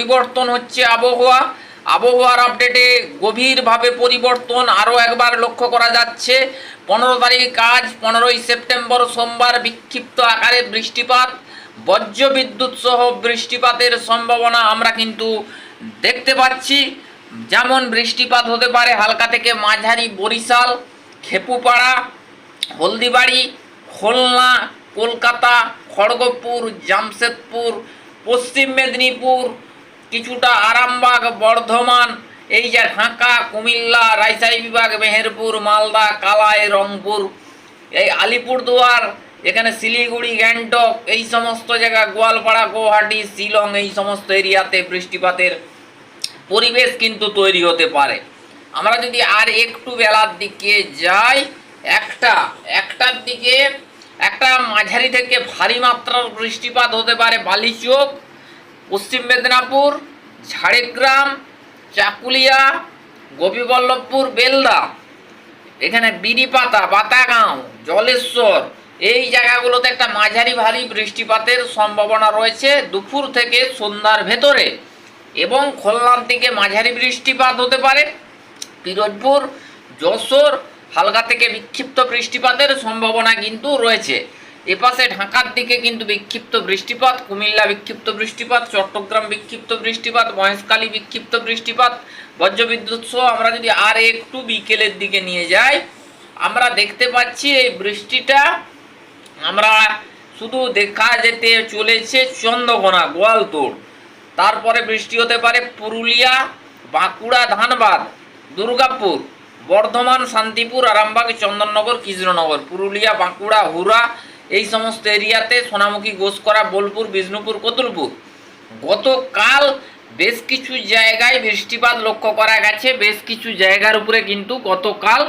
পরিবর্তন হচ্ছে আবহাওয়া। আবহাওয়ার আপডেটে গভীরভাবে পরিবর্তন আরও একবার লক্ষ্য করা যাচ্ছে। পনেরো তারিখ আজ পনেরোই সেপ্টেম্বর সোমবার বিক্ষিপ্ত আকারে বৃষ্টিপাত, বজ্র বিদ্যুৎ সহ বৃষ্টিপাতের সম্ভাবনা আমরা কিন্তু দেখতে পাচ্ছি। যেমন বৃষ্টিপাত হতে পারে হালকা থেকে মাঝারি বরিশাল, খেপুপাড়া, হলদিবাড়ি, খুলনা, কলকাতা, খড়গপুর, জামশেদপুর, পশ্চিম মেদিনীপুর কিছুটা আরামবাগ, বর্ধমান, এই যে ঢাকা, কুমিল্লা, রাজশাহী বিভাগ, মেহেরপুর, মালদা, কালাই, রংপুর, এই আলিপুরদুয়ার, এখানে শিলিগুড়ি, গ্যাংটক, এই সমস্ত জায়গা, গোয়ালপাড়া গুয়াহাটি শিলং, এই সমস্ত এরিয়াতে বৃষ্টিপাতের পরিবেশ কিন্তু তৈরি হতে পারে। আমরা যদি আর একটু বেলার দিকে যাই, একটা, একটার দিকে একটা মাঝারি থেকে ভারী মাত্রার বৃষ্টিপাত হতে পারে বালিচোক পশ্চিম মেদিনীপুর, ঝাড়গ্রাম, চাকুলিয়া, গোপীবল্লভপুর, বেলদা। এখানে বিড়িপাতা বাতাগাঁও, জলেশ্বর, এই জায়গাগুলোতে একটা মাঝারি ভারী বৃষ্টিপাতের সম্ভাবনা রয়েছে দুপুর থেকে সন্ধ্যার ভেতরে। এবং খুলনার দিকে মাঝারি বৃষ্টিপাত হতে পারে। পিরোজপুর, যশোর, হালকা থেকে বিক্ষিপ্ত বৃষ্টিপাতের সম্ভাবনা কিন্তু রয়েছে। এপাশে ঢাকার দিকে কিন্তু বিক্ষিপ্ত বৃষ্টিপাত, কুমিল্লা বিক্ষিপ্ত বৃষ্টিপাত, চট্টগ্রাম বিক্ষিপ্ত বৃষ্টিপাত, মহেশখালী বিক্ষিপ্ত বৃষ্টিপাত, বজ্রবিদ্যুৎ সহ আমরা যদি আর একটু বিকেলের দিকে নিয়ে যাই, আমরা দেখতে পাচ্ছি এই বৃষ্টিটা আমরা শুধু দেখা যেতে চলেছে চন্দ্রকোনা গোয়ালতোড় তারপরে বৃষ্টি হতে পারে পুরুলিয়া, বাঁকুড়া, ধানবাদ, দুর্গাপুর, বর্ধমান, শান্তিপুর, আরামবাগ, চন্দননগর, কৃষ্ণনগর, পুরুলিয়া, বাঁকুড়া, হুরা এই সমস্ত এরিয়াতে সোনামুখী ঘোষকরা বোলপুর, বিষ্ণুপুর, কতুলপুর। গতকাল বেশ কিছু জায়গায় বৃষ্টিপাত লক্ষ্য করা গেছে। বেশ কিছু জায়গার উপরে কিন্তু গতকাল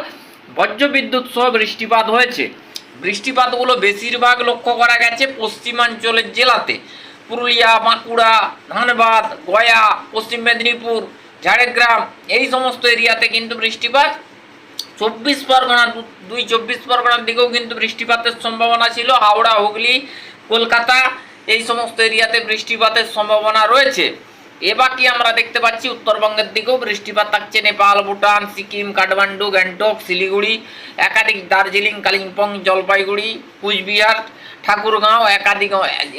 বজ্রবিদ্যুৎ সহ বৃষ্টিপাত হয়েছে। বৃষ্টিপাতগুলো বেশিরভাগ লক্ষ্য করা গেছে পশ্চিমাঞ্চলের জেলাতে। পুরুলিয়া, বাঁকুড়া, ধানবাদ, গয়া, পশ্চিম মেদিনীপুর, ঝাড়গ্রাম, এই সমস্ত এরিয়াতে কিন্তু বৃষ্টিপাত চব্বিশ পরগনা দুই চব্বিশ পরগনার দিকেও কিন্তু বৃষ্টিপাতের সম্ভাবনা ছিল। হাওড়া, হুগলি, কলকাতা, এই সমস্ত এরিয়াতে বৃষ্টিপাতের সম্ভাবনা রয়েছে। এবার কি আমরা দেখতে পাচ্ছি, উত্তরবঙ্গের দিকেও বৃষ্টিপাত থাকছে। নেপাল, ভুটান, সিকিম, কাঠমান্ডু, গ্যাংটক, শিলিগুড়ি, একাধিক দার্জিলিং, কালিম্পং, জলপাইগুড়ি, কুচবিহার, ঠাকুরগাঁও, একাধিক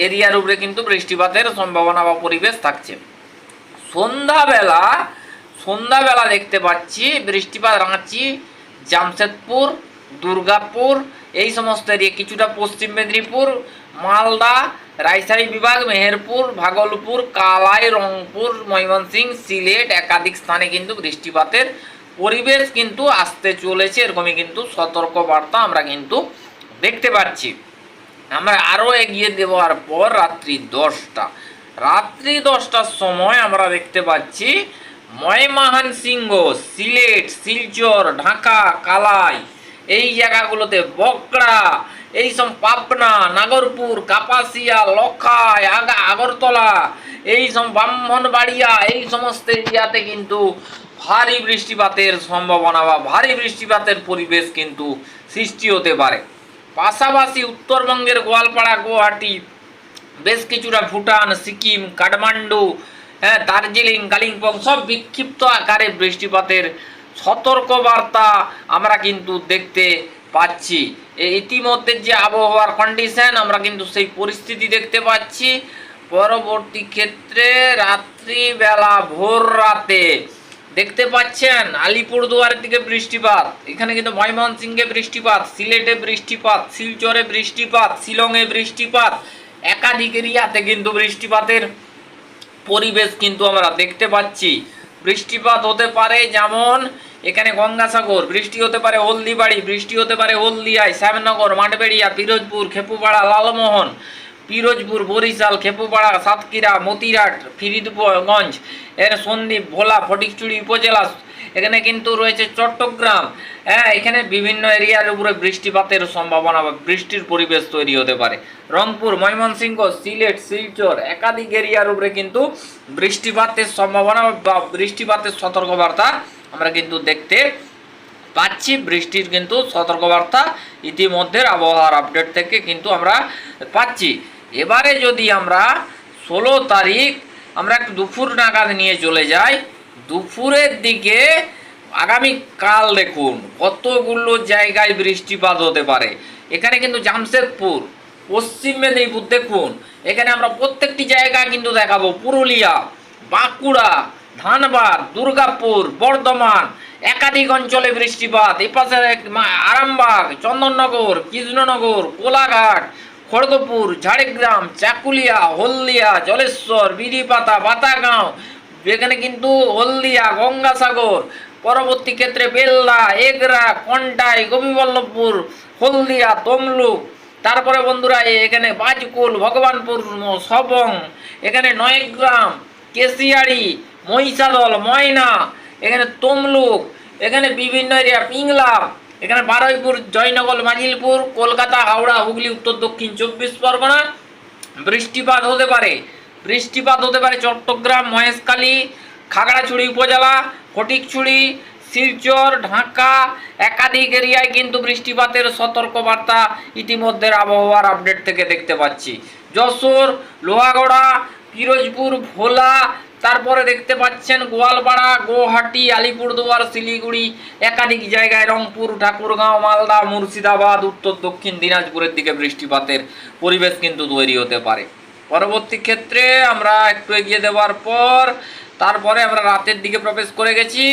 এরিয়ার উপরে কিন্তু বৃষ্টিপাতের সম্ভাবনা বা পরিবেশ থাকছে। সন্ধ্যাবেলা সন্ধ্যাবেলা দেখতে পাচ্ছি বৃষ্টিপাত রাঁচি জামশেদপুর, দুর্গাপুর, এই সমস্ত এরিয়া, কিছুটা পশ্চিম মেদিনীপুর, মালদা, রাজশাহী বিভাগ, মেহেরপুর, ভাগলপুর, কালাই, রংপুর, ময়মনসিংহ, সিলেট একাধিক স্থানে কিন্তু বৃষ্টিপাতের পরিবেশ কিন্তু আসতে চলেছে। এরকমই কিন্তু সতর্ক বার্তা আমরা কিন্তু দেখতে পাচ্ছি। আমরা আরও এগিয়ে দেওয়ার পর রাত্রি দশটা। রাত্রি দশটার সময় আমরা দেখতে পাচ্ছি ময়মাহান সিংহ সিলেট, শিলচর, ঢাকা, কালাই, এই জায়গাগুলোতে বকড়া এই সব পাবনা, নাগরপুর, কাপাসিয়া লক্ষায় আগা, আগরতলা এই সব ব্রাহ্মণবাড়িয়া, এই সমস্ত এরিয়াতে কিন্তু ভারী বৃষ্টিপাতের সম্ভাবনা বা ভারী বৃষ্টিপাতের পরিবেশ কিন্তু সৃষ্টি হতে পারে। পাশাপাশি উত্তরবঙ্গের গোয়ালপাড়া, গুয়াহাটি, বেশ কিছুটা ভুটান, সিকিম, কাঠমান্ডু হ্যাঁ দার্জিলিং, কালিম্পং সব বিক্ষিপ্ত আকারে বৃষ্টিপাতের সতর্ক বার্তা আমরা কিন্তু দেখতে পাচ্ছি। ইতিমধ্যে যে আবহাওয়ার কন্ডিশন আমরা কিন্তু সেই পরিস্থিতি দেখতে পাচ্ছি। পরবর্তী ক্ষেত্রে রাত্রিবেলা ভোর রাতে দেখতে পাচ্ছেন আলিপুরদুয়ারের দিকে বৃষ্টিপাত, এখানে কিন্তু ময়মনসিংহে বৃষ্টিপাত, সিলেটে বৃষ্টিপাত, শিলচরে বৃষ্টিপাত, শিলংয়ে বৃষ্টিপাত, একাধিক এরিয়াতে কিন্তু বৃষ্টিপাতের পরিবেশ কিন্তু আমরা দেখতে পাচ্ছি। বৃষ্টিপাত হতে পারে যেমন এখানে গঙ্গাসাগর, বৃষ্টি হতে পারে হলদিবাড়ি, বৃষ্টি হতে পারে হলদিয়ায়, শ্যামনগর, মাঠবেড়িয়া, পিরোজপুর, খেপুপাড়া, লালমোহন পিরোজপুর, বরিশাল, খেপুপাড়া, সাতক্ষীরা মতিরাট ফরিদগঞ্জ এর সন্দ্বীপ, ভোলা, ফটিকচুড়ি উপজেলা, এখানে কিন্তু রয়েছে চট্টগ্রাম। হ্যাঁ এখানে বিভিন্ন এরিয়ার উপরে বৃষ্টিপাতের সম্ভাবনা বা বৃষ্টির পরিবেশ তৈরি হতে পারে। রংপুর, ময়মনসিংহ, সিলেট, শিলচর একাধিক এরিয়ার উপরে কিন্তু বৃষ্টিপাতের সম্ভাবনা বা বৃষ্টিপাতের সতর্কবার্তা আমরা কিন্তু দেখতে পাচ্ছি। বৃষ্টির কিন্তু সতর্কবার্তা ইতিমধ্যে আবহাওয়ার আপডেট থেকে কিন্তু আমরা পাচ্ছি। এবারে যদি আমরা ষোলো তারিখ আমরা একটু দুপুর নাগাদ নিয়ে চলে যাই, দুপুরের দিকে আগামী কাল দেখুন কতগুলো জায়গায় বৃষ্টিপাত হতে পারে। এখানে কিন্তু জামশেদপুর, পশ্চিম মেদিনীপুর দেখুন, এখানে আমরা প্রত্যেকটি জায়গা কিন্তু দেখাবো। পুরুলিয়া, বাঁকুড়া, ধানবাদ, দুর্গাপুর, বর্ধমান, একাধিক অঞ্চলে বৃষ্টিপাত। এপাশে আরামবাগ, চন্দননগর, কৃষ্ণনগর, কোলাঘাট খড়গপুর, ঝাড়গ্রাম, চাকুলিয়া, হলদিয়া, জলেশ্বর বিড়িপাতা বাতাগাঁও এখানে কিন্তু হলদিয়া, গঙ্গাসাগর, পরবর্তী ক্ষেত্রে বেল্লা এগরা, কন্টাই, গোপীবল্লভপুর, হলদিয়া, তমলুক, তারপরে বন্ধুরা এখানে বাজকুল, ভগবানপুর, সবং, এখানে নয়গ্রাম, কেশিয়াড়ি, মহিষাদল, ময়না, এখানে তমলুক, এখানে বিভিন্ন এরিয়া পিংলা এখানে বারুইপুর, জয়নগর, মাজিলপুর, কলকাতা, হাওড়া, হুগলি, উত্তর, দক্ষিণ চব্বিশ পরগনা। বৃষ্টিপাত হতে পারে। বৃষ্টিপাত হতে পারে চট্টগ্রাম, মহেশখালী, খাগড়াছড়ি উপজেলা, ফটিকছড়ি, শিলচর, ঢাকা। একাধিক এরিয়ায় কিন্তু বৃষ্টিপাতের সতর্কবার্তা ইতিমধ্যে আবহাওয়ার আপডেট থেকে দেখতে পাচ্ছি। যশোর, লোহাগড়া, পিরোজপুর, ভোলা তারপরে দেখতে পাচ্ছেন গোয়ালপাড়া গুয়াহাটি আলিপুরদুয়ার, শিলিগুড়ি, একাধিক জায়গায় রংপুর, ঠাকুরগাঁও, মালদা, মুর্শিদাবাদ, উত্তর, দক্ষিণ দিনাজপুরের দিকে বৃষ্টিপাতের পরিবেশ কিন্তু তৈরি হতে পারে। পরবর্তী ক্ষেত্রে আমরা একটু এগিয়ে দেওয়ার পর তারপরে আমরা রাতের দিকে প্রবেশ করে গেছি।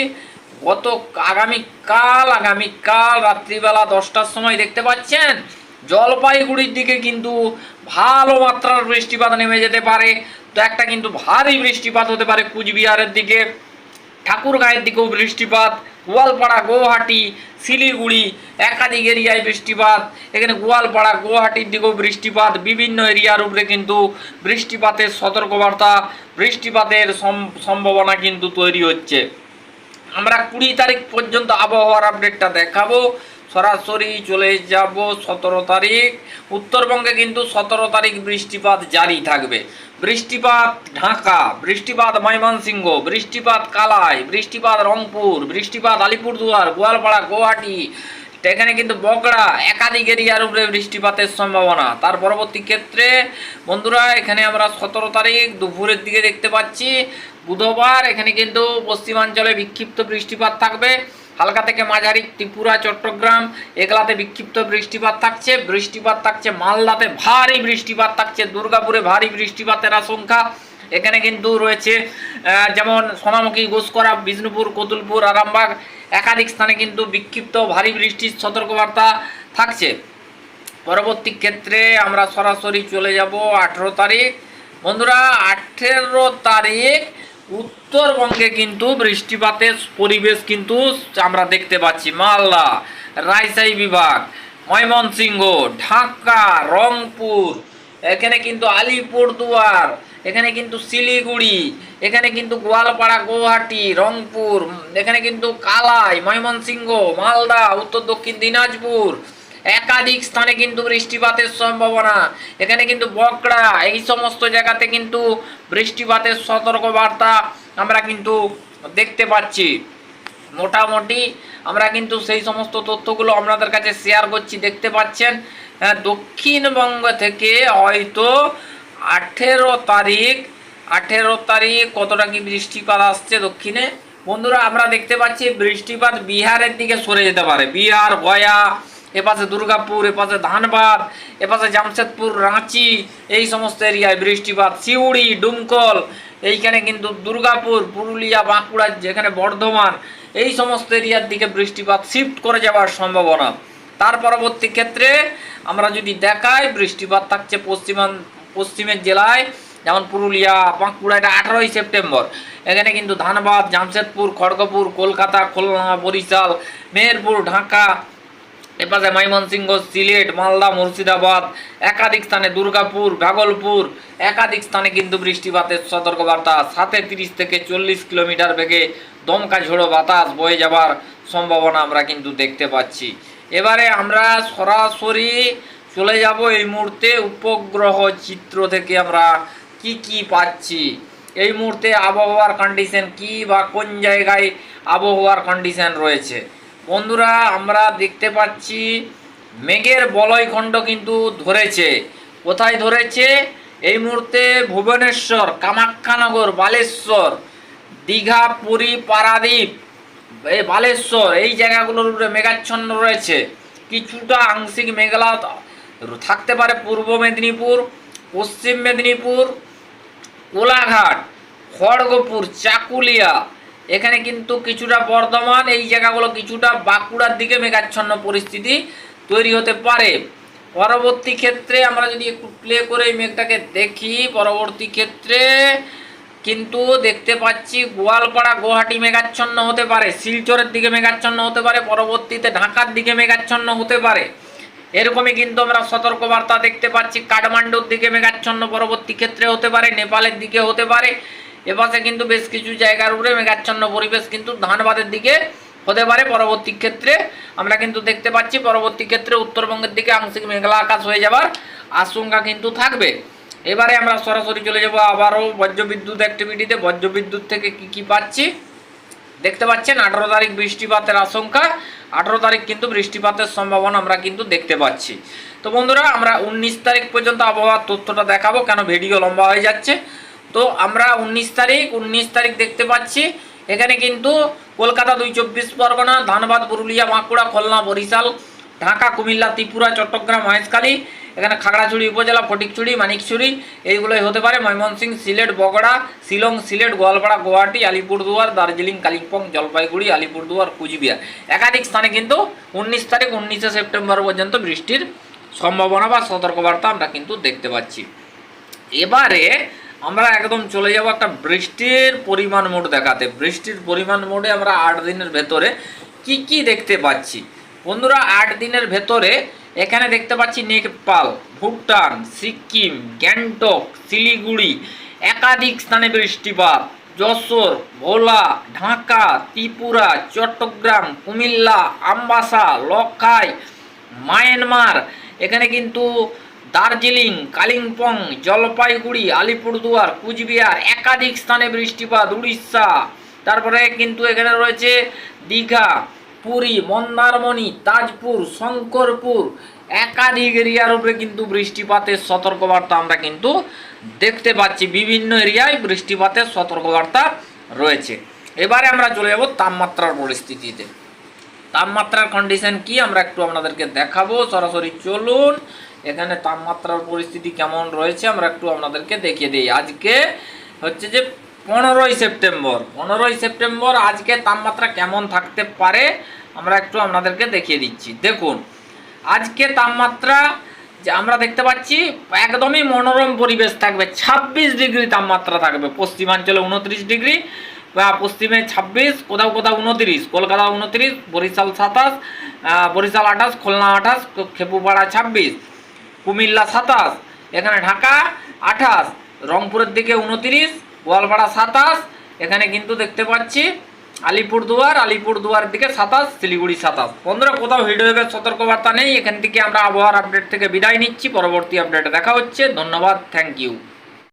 গত আগামীকাল আগামীকাল রাত্রিবেলা দশটার সময় দেখতে পাচ্ছেন, জলপাইগুড়ির দিকে কিন্তু ভালো মাত্রার বৃষ্টিপাত নেমে যেতে পারে। তো একটা কিন্তু ভারী বৃষ্টিপাত হতে পারে কুচবিহারের দিকে ঠাকুরগাঁয়ের দিকেও বৃষ্টিপাত, গোয়ালপাড়া, গুয়াহাটি, শিলিগুড়ি, একাধিক এরিয়ায় বৃষ্টিপাত, এখানে গোয়ালপাড়া, গুয়াহাটির দিকেও বৃষ্টিপাত, বিভিন্ন এরিয়ার উপরে কিন্তু বৃষ্টিপাতের সতর্কবার্তা, বৃষ্টিপাতের সম- সম্ভাবনা কিন্তু তৈরি হচ্ছে। আমরা কুড়ি তারিখ পর্যন্ত আবহাওয়ার আপডেটটা দেখাবো। সরাসরি চলে যাব সতেরো তারিখ। উত্তরবঙ্গে কিন্তু সতেরো তারিখ বৃষ্টিপাত জারি থাকবে। বৃষ্টিপাত ঢাকা, বৃষ্টিপাত ময়মনসিংহ, বৃষ্টিপাত কালাই, বৃষ্টিপাত রংপুর, বৃষ্টিপাত আলিপুরদুয়ার, গোয়ালপাড়া, গুয়াহাটি, এখানে কিন্তু বকড়া একাধিক এরিয়ার উপরে বৃষ্টিপাতের সম্ভাবনা। তার পরবর্তী ক্ষেত্রে বন্ধুরা, এখানে আমরা সতেরো তারিখ দুপুরের দিকে দেখতে পাচ্ছি। বুধবার এখানে কিন্তু পশ্চিমাঞ্চলে বিক্ষিপ্ত বৃষ্টিপাত থাকবে। হালকা থেকে মাঝারি ত্রিপুরা, চট্টগ্রাম, এগুলাতে বিক্ষিপ্ত বৃষ্টিপাত থাকছে। বৃষ্টিপাত থাকছে মালদাতে ভারী বৃষ্টিপাত থাকছে। দুর্গাপুরে ভারী বৃষ্টিপাতের আশঙ্কা। এখানে কিন্তু রয়েছে যেমন সোনামুখী গোসকরা বিষ্ণুপুর, কতুলপুর, আরামবাগ, একাধিক স্থানে কিন্তু বিক্ষিপ্ত ভারী বৃষ্টির সতর্কবার্তা থাকছে। পরবর্তী ক্ষেত্রে আমরা সরাসরি চলে যাব আঠেরো তারিখ। বন্ধুরা, আঠেরো তারিখ উত্তরবঙ্গে কিন্তু বৃষ্টিপাতের পরিবেশ কিন্তু আমরা দেখতে পাচ্ছি। মালদা, রাজশাহী বিভাগ, ময়মনসিংহ, ঢাকা, রংপুর, এখানে কিন্তু আলিপুরদুয়ার, এখানে কিন্তু শিলিগুড়ি, এখানে কিন্তু গোয়ালপাড়া, গুয়াহাটি, রংপুর এখানে কিন্তু কালাই, ময়মনসিংহ, মালদা, উত্তর দক্ষিণ দিনাজপুর একাধিক স্থানে কিন্তু বৃষ্টিপাতের সম্ভাবনা। এখানে কিন্তু বকড়া এই সমস্ত জায়গাতে কিন্তু বৃষ্টিপাতের সতর্কবার্তা আমরা কিন্তু দেখতে পাচ্ছি। মোটামুটি আমরা কিন্তু সেই সমস্ত তথ্যগুলো আপনাদের কাছে শেয়ার করছি, দেখতে পাচ্ছেন। দক্ষিণবঙ্গ থেকে হয়তো আঠেরো তারিখ আঠেরো তারিখ কতটা কি বৃষ্টিপাত আসছে দক্ষিণে? বন্ধুরা, আমরা দেখতে পাচ্ছি বৃষ্টিপাত বিহারের দিকে সরে যেতে পারে। বিহার, গয়া এপাশে দুর্গাপুর এপাশে ধানবাদ এপাশে জামশেদপুর, রাঁচি, এই সমস্ত এরিয়ায় বৃষ্টিপাত, সিউড়ি, ডুমকল, এইখানে কিন্তু দুর্গাপুর, পুরুলিয়া, বাঁকুড়া, যেখানে বর্ধমান, এই সমস্ত এরিয়ার দিকে বৃষ্টিপাত শিফট করে যাওয়ার সম্ভাবনা। তার পরবর্তী ক্ষেত্রে আমরা যদি দেখাই, বৃষ্টিপাত থাকছে পশ্চিমান, পশ্চিমের জেলায়, যেমন পুরুলিয়া, বাঁকুড়া, এটা আঠারোই সেপ্টেম্বর। এখানে কিন্তু ধানবাদ, জামশেদপুর, খড়গপুর, কলকাতা, খুলনা, বরিশাল, মেহেরপুর, ঢাকা এপাশে ময়মনসিংহ, সিলেট, মালদা, মুর্শিদাবাদ, একাধিক স্থানে দুর্গাপুর, ভাগলপুর, একাধিক স্থানে কিন্তু বৃষ্টিপাতের সতর্কবার্তা। সাথে তিরিশ থেকে চল্লিশ কিলোমিটার বেগে দমকা ঝোড়ো বাতাস বয়ে যাবার সম্ভাবনা আমরা কিন্তু দেখতে পাচ্ছি। এবারে আমরা সরাসরি চলে যাব এই মুহূর্তে উপগ্রহ চিত্র থেকে আমরা কি কি পাচ্ছি। এই মুহূর্তে আবহাওয়ার কন্ডিশন কি বা কোন জায়গায় আবহাওয়ার কন্ডিশন রয়েছে? বন্ধুরা, আমরা দেখতে পাচ্ছি মেঘের বলয়খণ্ড কিন্তু ধরেছে। কোথায় ধরেছে? এই মুহূর্তে ভুবনেশ্বর, কামাখ্যানগর, বালেশ্বর, দীঘা, পুরী, পারাদ্বীপ এই বালেশ্বর, এই জায়গাগুলোর উপরে মেঘাচ্ছন্ন রয়েছে। কিছুটা আংশিক মেঘলা থাকতে পারে পূর্ব মেদিনীপুর, পশ্চিম মেদিনীপুর, কোলাঘাট, খড়গপুর, চাকুলিয়া এখানে কিন্তু কিছুটা বর্ধমান, এই জায়গাগুলো কিছুটা বাঁকুড়ার দিকে মেঘাচ্ছন্ন পরিস্থিতি তৈরি হতে পারে। পরবর্তী ক্ষেত্রে আমরা যদি একটু প্লে করে এই মেঘটাকে দেখি, পরবর্তী ক্ষেত্রে কিন্তু দেখতে পাচ্ছি গোয়ালপাড়া গুয়াহাটি মেঘাচ্ছন্ন হতে পারে, শিলচরের দিকে মেঘাচ্ছন্ন হতে পারে, পরবর্তীতে ঢাকার দিকে মেঘাচ্ছন্ন হতে পারে। এরকমই কিন্তু আমরা সতর্কবার্তা দেখতে পাচ্ছি, কাঠমান্ডুর দিকে মেঘাচ্ছন্ন পরবর্তী ক্ষেত্রে হতে পারে, নেপালের দিকে হতে পারে। এপাশে কিন্তু বেশ কিছু জায়গার উপরে মেঘাচ্ছন্ন পরিবেশ কিন্তু ধানবাদের দিকে হতে পারে। পরবর্তী ক্ষেত্রে আমরা কিন্তু দেখতে পাচ্ছি, পরবর্তী ক্ষেত্রে উত্তরবঙ্গের দিকে আংশিক মেঘলা আকাশ হয়ে যাবার আশঙ্কা কিন্তু থাকবে। এবারে আমরা সরাসরি চলে যাব আবারও বজ্রবিদ্যুৎ অ্যাক্টিভিটিতে বজ্রবিদ্যুৎ থেকে কি কি পাচ্ছি? দেখতে পাচ্ছেন, আঠারো তারিখ বৃষ্টিপাতের আশঙ্কা। আঠারো তারিখ কিন্তু বৃষ্টিপাতের সম্ভাবনা আমরা কিন্তু দেখতে পাচ্ছি। তো বন্ধুরা, আমরা উনিশ তারিখ পর্যন্ত আবহাওয়ার তথ্যটা দেখাবো কেন ভিডিও লম্বা হয়ে যাচ্ছে। তো আমরা উনিশ তারিখ উনিশ তারিখ দেখতে পাচ্ছি। এখানে কিন্তু কলকাতা দুই চব্বিশ পরগনা, ধানবাদ, পুরুলিয়া, বাঁকুড়া, খুলনা, বরিশাল, ঢাকা, কুমিল্লা, ত্রিপুরা, চট্টগ্রাম, মহেশখালী, এখানে খাগড়াছড়ি উপজেলা, ফটিকছড়ি, মানিকছড়ি, এইগুলোই হতে পারে। ময়মনসিংহ, সিলেট, বগড়া, শিলং, সিলেট, গোয়ালপাড়া, গুয়াহাটি, আলিপুরদুয়ার, দার্জিলিং, কালিম্পং, জলপাইগুড়ি, আলিপুরদুয়ার, কুচবিহার। একাধিক স্থানে কিন্তু উনিশ তারিখ, উনিশে সেপ্টেম্বর পর্যন্ত বৃষ্টির সম্ভাবনা বা সতর্কবার্তা আমরা কিন্তু দেখতে পাচ্ছি। এবারে আমরা একদম চলে যাব একটা বৃষ্টির পরিমাণ মোড দেখাতে। বৃষ্টির পরিমাণ মোডে আমরা আট দিনের ভেতরে কি কি দেখতে পাচ্ছি? বন্ধুরা, আট দিনের ভেতরে এখানে দেখতে পাচ্ছি নেপাল, ভুটান, সিকিম, গ্যাংটক, শিলিগুড়ি, একাধিক স্থানে বৃষ্টিপাত। যশোর, ভোলা, ঢাকা, ত্রিপুরা, চট্টগ্রাম, কুমিল্লা, আমবাসা লক্ষাই মায়ানমার। এখানে কিন্তু দার্জিলিং, কালিম্পং, জলপাইগুড়ি, আলিপুরদুয়ার, কুচবিহার একাধিক স্থানে বৃষ্টিপাত, উড়িষ্যা। তারপরে কিন্তু এখানে রয়েছে দীঘা, পুরী, মন্দারমণি, তাজপুর, শঙ্করপুর। একাধিক এরিয়ার উপরে কিন্তু বৃষ্টিপাতের সতর্কবার্তা আমরা কিন্তু দেখতে পাচ্ছি। বিভিন্ন এরিয়ায় বৃষ্টিপাতের সতর্কবার্তা রয়েছে। এবারে আমরা চলে যাব তাপমাত্রার পরিস্থিতিতে। তাপমাত্রার কন্ডিশন কি আমরা একটু আপনাদেরকে দেখাবো। সরাসরি চলুন। এখানে তাপমাত্রার পরিস্থিতি কেমন রয়েছে আমরা একটু আপনাদেরকে দেখিয়ে দিই। আজকে হচ্ছে যে পনেরোই সেপ্টেম্বর পনেরোই সেপ্টেম্বর আজকে তাপমাত্রা কেমন থাকতে পারে আমরা একটু আপনাদেরকে দেখিয়ে দিচ্ছি। দেখুন, আজকে তাপমাত্রা যে আমরা দেখতে পাচ্ছি একদমই মনোরম পরিবেশ থাকবে, ছাব্বিশ ডিগ্রি তাপমাত্রা থাকবে, পশ্চিমাঞ্চলে উনত্রিশ ডিগ্রি, বা পশ্চিমে ছাব্বিশ, কোথাও কোথাও উনত্রিশ, কলকাতা উনত্রিশ, বরিশাল সাতাশ বরিশাল আঠাশ, খুলনা আঠাশ, খেপুপাড়া ছাব্বিশ। কুমিল্লা সাতাশ, এখানে ঢাকা আঠাশ, রংপুরের দিকে উনত্রিশ, গোয়ালপাড়া সাতাশ, এখানে কিন্তু দেখতে পাচ্ছি আলিপুরদুয়ার আলিপুরদুয়ার দিকে সাতাশ, শিলিগুড়ি সাতাশ। বন্ধুরা, কোথাও ভিডিওতে সতর্কবার্তা নেই, এখান থেকে আমরা আবহাওয়ার আপডেট থেকে বিদায় নিচ্ছি, পরবর্তী আপডেটে দেখা হচ্ছে, ধন্যবাদ থ্যাংক ইউ